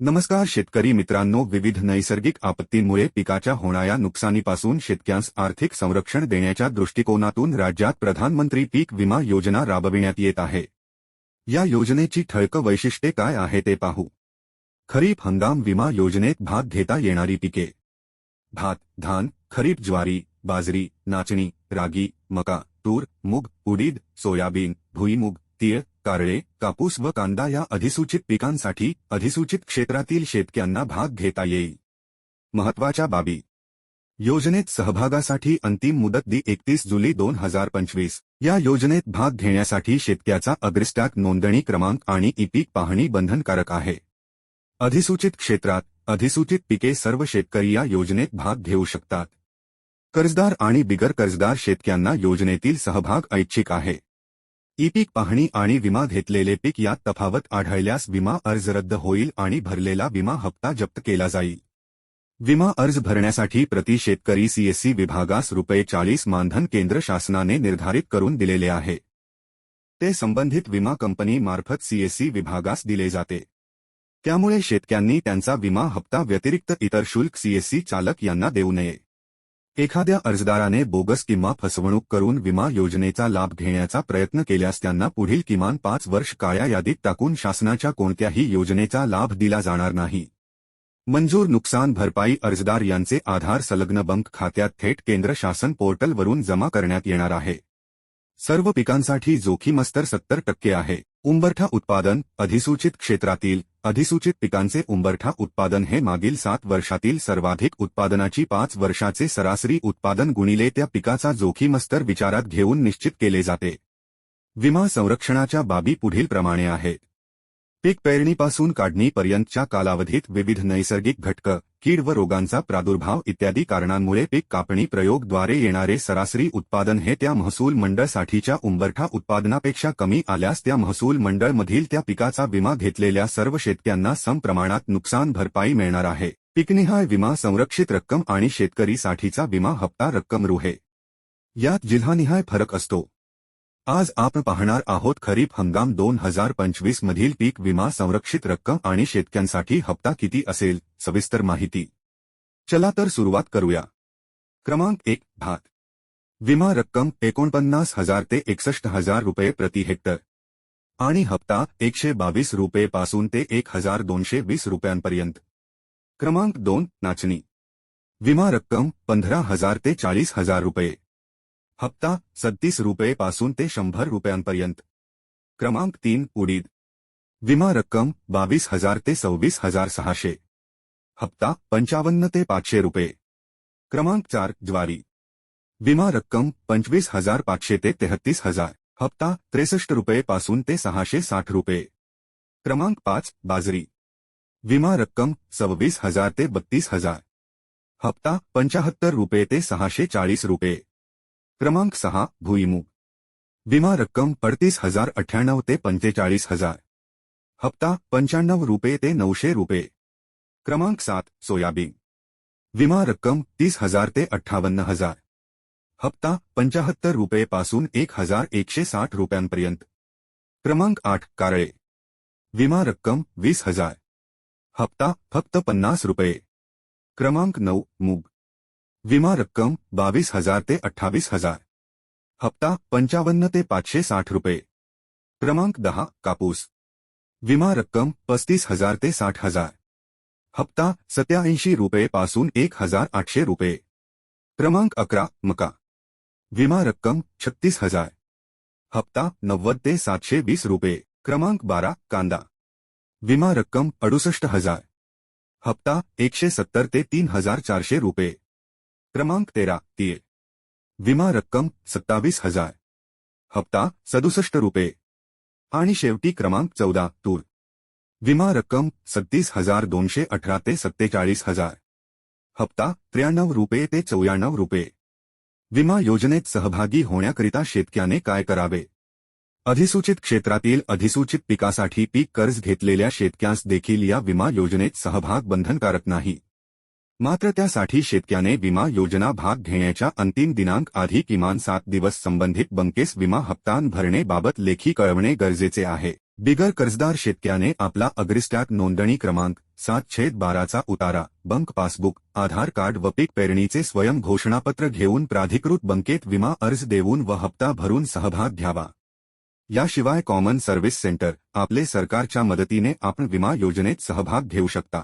नमस्कार शेतकरी मित्रांनो, विविध नैसर्गिक आपत्तींमुळे पिकाच्या होणाऱ्या नुकसानीपासून शेतकऱ्यांस आर्थिक संरक्षण देण्याच्या दृष्टिकोनातून राज्यात प्रधानमंत्री पीक विमा योजना राबविण्यात येत आहे. या योजनेची ठळक वैशिष्ट्ये काय आहे ते पाहू. खरीप हंगाम विमा योजनेत भाग घेता येणारी पिके. भात, धान, खरीप ज्वारी, बाजरी, नाचणी, रागी, मका, तूर, मूग, उडीद, सोयाबीन, भुईमुग, तीळ कारळे कापूस व कांदा या अधिसूचित पिकांसाठी अधिसूचित क्षेत्रातील शेतकऱ्यांना भाग घेता येईल. महत्त्वाच्या बाबी. योजनेत सहभागासाठी अंतिम मुदत दि एकतीस जुलै दोन हजार पंचवीस. या योजनेत भाग घेण्यासाठी शेतक्याचा अग्रिस्टॅक नोंदणी क्रमांक आणि ई पीक पाहणी बंधनकारक आहे. अधिसूचित क्षेत्रात अधिसूचित पिके सर्व शेतकरी या योजनेत भाग घेऊ शकतात. कर्जदार आणि बिगर कर्जदार शेतक्यांना योजनेतील सहभाग ऐच्छिक आहे. ई पीक पाहणी आणि विमा घेतलेले पीक यात तफावत आढळल्यास विमा अर्ज़ रद्द होईल आणि भरलेला विमा हप्ता जप्त केला जाईल. विमा अर्ज़ भरण्यासाठी प्रति शेतकरी सीएससी विभागास रुपये चाळीस मानधन केंद्र शासनाने निर्धारित करून दिलेले आहे. ते संबंधित विमा कंपनी मार्फत सीएससी विभागास दिले जाते. त्यामुळे शेतकऱ्यांनी त्यांचा विमा हप्ता व्यतिरिक्त इतर शुल्क सीएससी चालक यांना देऊ नये. एखाद्या अर्जदाराने बोगस किंवा फसवणूक करून विमा योजनेचा लाभ घेण्याचा प्रयत्न केल्यास त्यांना पुढील किमान पाच वर्ष काळ्या यादीत टाकून शासनाच्या कोणत्याही योजनेचा लाभ दिला जाणार नाही. मंजूर नुकसान भरपाई अर्जदार यांचे आधार संलग्न बंक खात्यात थेट केंद्र शासन पोर्टलवरून जमा करण्यात येणार आहे. सर्व पिकांसाठी जोखीमस्तर सत्तर टक्के आहे. उंबरठा उत्पादन अधिसूचित क्षेत्रातील अधिसूचित पिकांचे उंबरठा उत्पादन हे मागील सात वर्षातील सर्वाधिक उत्पादनाची पाच वर्षाचे सरासरी उत्पादन गुणिले त्या पिकाचा जोखीमस्तर विचारात घेऊन निश्चित केले जाते. विमा संरक्षणाच्या बाबी पुढील प्रमाणे आहेत. पीक पेरणीपासून काढणीपर्यंतच्या कालावधीत विविध नैसर्गिक घटक कीड व रोगांचा प्रादुर्भाव इत्यादी कारणांमुळे पीक कापणी प्रयोगद्वारे येणारे सरासरी उत्पादन हे त्या महसूल मंडळसाठीच्या उंबरठा उत्पादनापेक्षा कमी आल्यास त्या महसूल मंडळमधील त्या पिकाचा विमा घेतलेल्या सर्व शेतकऱ्यांना सम प्रमाणात नुकसान भरपाई मिळणार आहे. पिकनिहाय विमा संरक्षित रक्कम आणि शेतकरीसाठीचा विमा हप्ता रक्कम रुहे. यात जिल्हानिहाय फरक असतो. आज आपण पाहणार आहोत खरीप हंगाम दोन हज़ार पंचवीस मधील पीक विमा संरक्षित रक्कम आणि हप्ता किती असेल? सविस्तर माहिती. चला तर सुरुवात करूया. क्रमांक एक, भात. विमा रक्कम एकोणपन्नास हज़ार ते एकसष्ट हज़ार रुपये प्रति हेक्टर. आणि हप्ता एकशे बावीस रुपये पासून ते एक हज़ार दोनशे वीस रुपयांपर्यंत. क्रमांक दोन, नाचणी. विमा रक्कम पंधरा हज़ार ते चाळीस हज़ार रुपये. हप्ता सत्तीस रुपये पासून ते शंभर रुपयांपर्यंत. क्रमांक तीन, उडीद. विमा रक्कम बावीस हज़ार ते सव्वीस हज़ार सहाशे. हप्ता पंचावन्न ते पाचशे रुपये. क्रमांक चार, ज्वारी. विमा रक्कम पंचवीस हज़ार पाचशे तेहत्तीस हज़ार. हप्ता त्रेसष्ट रुपये पासून ते सहाशे साठ रुपये. क्रमांक पाच, बाजरी. विमा रक्कम सव्वीस हज़ार ते बत्तीस हज़ार. हप्ता पंचाहत्तर रुपये ते सहाशे चाळीस रुपये. क्रमांक सहा, भुईमुग. विमा रक्कम अडतीस हज़ार अठ्ठ्याण्णव ते पंचेचाळीस हज़ार. हप्ता पंच्याण्णव रुपये ते नऊशे रुपये. क्रमांक सात, सोयाबीन. विमा रक्कम तीस हज़ार ते अठ्ठावन्न हज़ार. हप्ता पंचाहत्तर रुपये पासून एक हज़ार एकशे साठ रुपयांपर्यंत. क्रमांक आठ, कारळे. विमा रक्कम वीस हज़ार. हप्ता फक्त पन्नास रुपये. क्रमांक नऊ, मूग. विमा रक्कम बावीस हज़ार ते अठ्ठावीस हज़ार. हप्ता पंचावन्न ते पाचशे साठ रुपये. क्रमांक दहा, कापूस. विमा रक्कम पस्तीस हज़ार ते साठ हज़ार. हप्ता सत्याऐंशी रुपये पासून एक हज़ार आठशे रुपये. क्रमांक अकरा, मका. विमा रक्कम छत्तीस हज़ार. हप्ता नव्वद ते सातशे वीस रुपये. क्रमांक बारा, कांदा. विमा रक्कम अडुसष्ट हज़ार. हप्ता एकशे सत्तर ते तीन हज़ार चारशे रुपये. क्रमांक तेरा तीळ विमा रक्कम सत्तावीस हजार. हप्ता सदुसष्ट रुपये. आणि शेवटी क्रमांक चौदा तूर. विमा रक्कम सत्तीस हजार दोनशे अठरा ते सत्तेचाळीस हजार. हप्ता त्र्याण्णव रुपये ते चौऱ्याण्णव रुपये. विमा योजनेत सहभागी होण्याकरिता शेतक्याने काय करावे? अधिसूचित क्षेत्रातील अधिसूचित पिकासाठी पीक कर्ज घेतलेल्या शेतक्यास देखील या विमा योजनेत सहभाग बंधनकारक नाही. मात्र त्यासाठी शेतकऱ्याने विमा योजना भाग घेण्याच्या अंतिम दिनांक आधी किमान सात दिवस संबंधित बंकेस विमा हप्तान भरणेबाबत लेखी कळवणे गरजेचे आहे. बिगर कर्जदार शेतकऱ्याने आपला अग्रिस्टॅक नोंदणी क्रमांक सात छेद बाराचा उतारा, बंक पासबुक, आधार कार्ड व पीक पेरणीचे स्वयं घोषणापत्र घेऊन प्राधिकृत बंकेत विमा अर्ज़ देऊन व हप्ता भरून सहभाग घ्यावा. याशिवाय कॉमन सर्व्हिस सेंटर आपले सरकारच्या मदतीने आपण विमा योजनेत सहभाग घेऊ शकता.